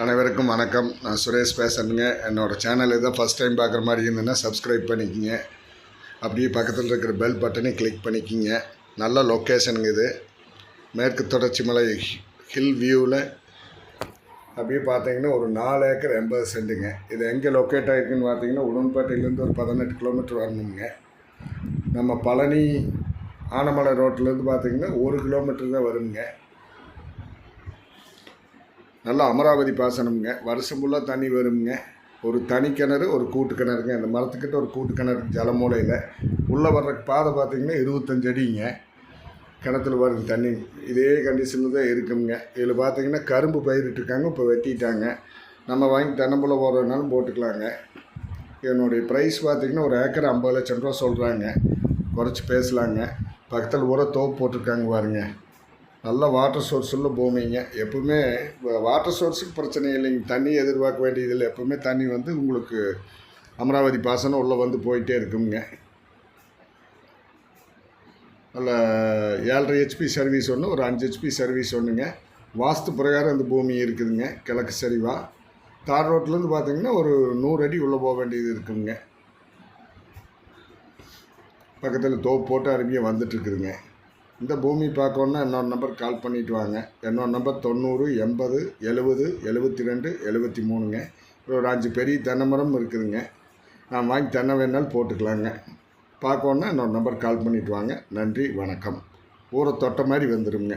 அனைவருக்கும் வணக்கம். நான் சுரேஷ் பேசுறேங்க என்னோடய சேனல் இதை ஃபஸ்ட் டைம் பார்க்குற மாதிரி இருந்ததுன்னா சப்ஸ்கிரைப் பண்ணிக்கிங்க. அப்படியே பக்கத்தில் இருக்கிற பெல் பட்டனை கிளிக் பண்ணிக்கிங்க. நல்ல லொக்கேஷனுங்க இது. மேற்கு தொடர்ச்சி மலை ஹில் வியூவில் அப்படியே பார்த்தீங்கன்னா ஒரு நாலு ஏக்கர் எண்பது சென்ட்டுங்க இது எங்கே லொக்கேட் ஆகிருக்குன்னு பார்த்தீங்கன்னா உடன்பேட்டையிலேருந்து ஒரு பதினெட்டு கிலோமீட்டர் வரணுங்க. நம்ம பழனி ஆனமலை ரோட்டிலேருந்து பார்த்தீங்கன்னா ஒரு கிலோமீட்டர் தான் வருங்க. நல்லா அமராவதி பாசனம்ங்க. வருஷம் ஃபுல்லாக தண்ணி வருங்க ஒரு தனி கிணறு ஒரு கூட்டு கிணறுங்க. அந்த மரத்துக்கிட்ட ஒரு கூட்டு கிணறு ஜலமூலையில். உள்ளே வர்ற பாதை பார்த்தீங்கன்னா இருபத்தஞ்சு அடிங்க. கிணத்துல வருது தண்ணி. இதே கண்டிஷனில் தான் இருக்குங்க. இதில் பார்த்தீங்கன்னா கரும்பு பயிரிட்டுருக்காங்க இப்போ வெட்டிட்டாங்க. நம்ம வாங்கி தென்னம்புல போடுறதுனாலும் போட்டுக்கலாங்க. என்னுடைய ப்ரைஸ் பார்த்தீங்கன்னா ஒரு ஏக்கர் ஐம்பது லட்சம் ரூபா சொல்கிறாங்க குறைச்சி பேசலாங்க. பக்கத்தில் ஊர தோப்பு போட்டிருக்காங்க பாருங்க. நல்ல வாட்டர் சோர்ஸ் உள்ள பூமிங்க எப்பவுமே வாட்டர் சோர்ஸுக்கு பிரச்சனை இல்லைங்க. தண்ணி எதிர்பார்க்க வேண்டியதில்லை. எப்பவுமே தண்ணி வந்து உங்களுக்கு அமராவதி பாசனம் உள்ளே வந்து போயிட்டே இருக்குங்க. நல்ல ஏழரை ஹெச்பி சர்வீஸ் ஒன்று ஒரு அஞ்சு ஹெச்பி சர்வீஸ் ஒன்றுங்க வாஸ்து பிரகாரம் இந்த பூமி இருக்குதுங்க. கிழக்கு சரிவா. தார் ரோட்லேருந்து பார்த்தீங்கன்னா ஒரு நூறு அடி உள்ளே போக வேண்டியது இருக்குங்க. பக்கத்தில் தோப்பு போட்டு அருமையாக வந்துட்டுருக்குதுங்க இந்த பூமி பார்க்கணுன்னா என்னோட நம்பர் கால் பண்ணிட்டு வாங்க. என்னோட நம்பர் தொண்ணூறு எண்பது எழுபது எழுபத்தி ரெண்டு எழுபத்தி மூணுங்க ஒரு அஞ்சு பெரிய தென்னை மரம் இருக்குதுங்க. நான் வாங்கி தென்னை வேணாலும் போட்டுக்கலாங்க. பார்க்கணுன்னா என்னோட நம்பர் கால் பண்ணிட்டு வாங்க. நன்றி வணக்கம். ஊரை தொட்ட மாதிரி வந்துடுங்க